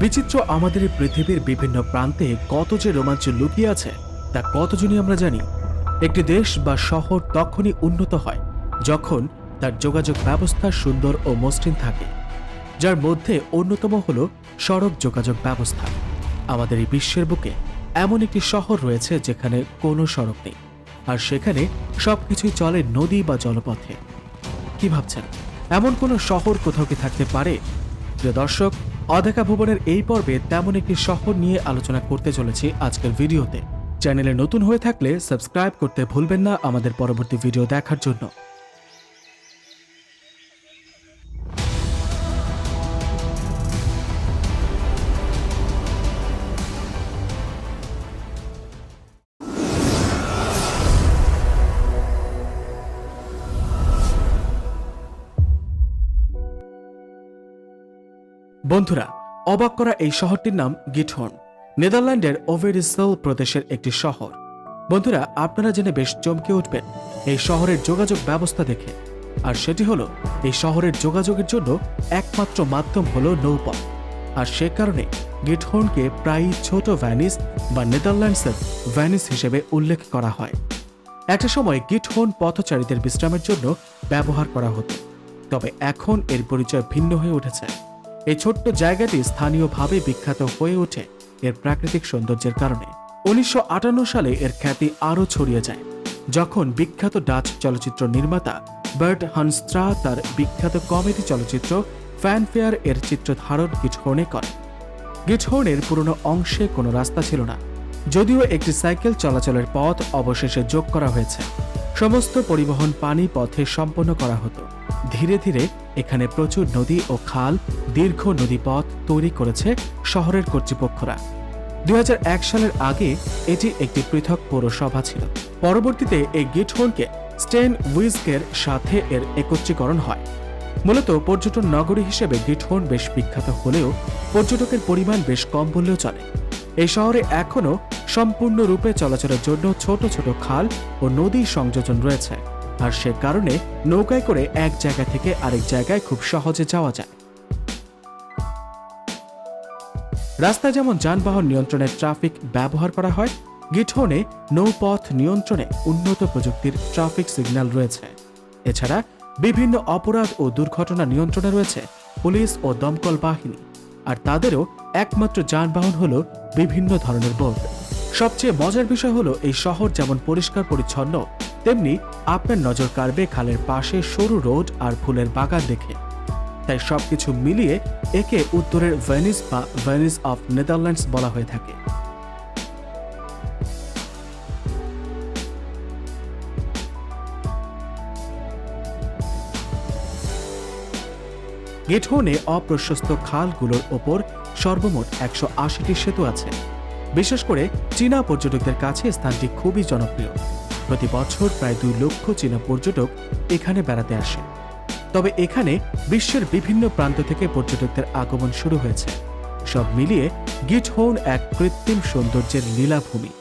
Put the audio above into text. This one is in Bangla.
বিচিত্র আমাদের পৃথিবীর বিভিন্ন প্রান্তে কত যে রোমাঞ্চ লুকিয়ে আছে, তা কতজনই আমরা জানি? একটি দেশ বা শহর তখনই উন্নত হয়, যখন তার যোগাযোগ ব্যবস্থা সুন্দর ও মসৃণ থাকে, যার মধ্যে অন্যতম হল সড়ক যোগাযোগ ব্যবস্থা। আমাদের এই বিশ্বের বুকে এমন একটি শহর রয়েছে যেখানে কোনো সড়ক নেই, আর সেখানে সবকিছুই চলে নদী বা জলপথে। কি ভাবছেন? এমন কোনো শহর কোথাও কি থাকতে পারে? প্রিয় দর্শক, অদেখা ভুবনের এই পর্বে তেমন একটি শহর নিয়ে আলোচনা করতে চলেছি আজকের ভিডিওতে। চ্যানেলে নতুন হয়ে থাকলে সাবস্ক্রাইব করতে ভুলবেন না আমাদের পরবর্তী ভিডিও দেখার জন্য। বন্ধুরা, অবাক করা এই শহরটির নাম গিটহর্ন। নেদারল্যান্ডের ওভেরিসেল প্রদেশের একটি শহর। বন্ধুরা, আপনারা জেনে বেশ চমকে উঠবেন এই শহরের যোগাযোগ ব্যবস্থা দেখে। আর সেটি হলো, এই শহরের যোগাযোগের জন্য একমাত্র মাধ্যম হলো নৌপথ। আর সে কারণে গিটহর্নকে প্রায়ই ছোট ভ্যানিস বা নেদারল্যান্ডসের ভ্যানিস হিসেবে উল্লেখ করা হয়। একটা সময় গিটহর্ন পথচারীদের বিশ্রামের জন্য ব্যবহার করা হতো। তবে এখন এর পরিচয় ভিন্ন হয়ে উঠেছে। এই ছোট্ট জায়গাটি স্থানীয়ভাবে বিখ্যাত হয়ে ওঠে এর প্রাকৃতিক সৌন্দর্যের কারণে। উনিশশো আটান্ন সালে এর খ্যাতি আরও ছড়িয়ে যায়। যখন বিখ্যাত ডাচ চলচ্চিত্র নির্মাতা বার্ট হানস্ট্রা তার বিখ্যাত কমেডি চলচ্চিত্র ফ্যানফেয়ার এর চিত্র ধারণ গিটহর্নে করে গিটহর্নের পুরনো অংশে কোনো রাস্তা ছিল না, যদিও একটি সাইকেল চলাচলের পথ অবশেষে যোগ করা হয়েছে। সমস্ত পরিবহন পানি পথে সম্পন্ন করা হতো। ধীরে ধীরে এখানে প্রচুর নদী ও খাল দীর্ঘ নদীপথ তৈরি করেছে শহরের কর্তৃপক্ষরা। দুই হাজার এক সালের আগে এটি একটি পৃথক পৌরসভা ছিল। পরবর্তীতে এই গিটহোনকে স্টেন উইজকের সাথে এর একত্রীকরণ হয়। মূলত পর্যটন নগরী হিসেবে গিটহোর্ন বেশ বিখ্যাত হলেও পর্যটকের পরিমাণ বেশ কম বললেও চলে। এই শহরে এখনও সম্পূর্ণরূপে চলাচলের জন্য ছোট ছোট খাল ও নদী সংযোজন রয়েছে। আর সে কারণে নৌকায় করে এক জায়গা থেকে আরেক জায়গায় খুব সহজে যাওয়া যায়। রাস্তায় যেমন যানবাহন নিয়ন্ত্রণের ট্রাফিক ব্যবহার করা হয় গিঠনে নৌপথ নিয়ন্ত্রণে উন্নত প্রযুক্তির ট্রাফিক সিগন্যাল রয়েছে। এছাড়া বিভিন্ন অপরাধ ও দুর্ঘটনা নিয়ন্ত্রণে রয়েছে পুলিশ ও দমকল বাহিনী। আর তাদেরও একমাত্র যানবাহন হল বিভিন্ন ধরনের বোট। সবচেয়ে মজার বিষয় হলো এই শহর যেমন পরিষ্কার পরিচ্ছন্ন, তেমনি আপনার নজর কাড়বে খালের পাশে সরু রোড আর ফুলের বাগান দেখে। তাই সবকিছু মিলিয়ে একে উত্তরের ভেনিস বা ভেনিস অফ নেদারল্যান্ডস বলা হয়ে থাকে। গেটহোনে অপ্রশস্ত খালগুলোর ওপর সর্বমোট একশো আশিটি সেতু আছে। বিশেষ করে চীনা পর্যটকদের কাছে স্থানটি খুবই জনপ্রিয়। প্রতি বছর প্রায় দুই লক্ষ চীনা পর্যটক এখানে বেড়াতে আসে। তবে এখানে বিশ্বের বিভিন্ন প্রান্ত থেকে পর্যটকদের আগমন শুরু হয়েছে। সব মিলিয়ে গিটহোন এক কৃত্রিম সৌন্দর্যের লীলাভূমি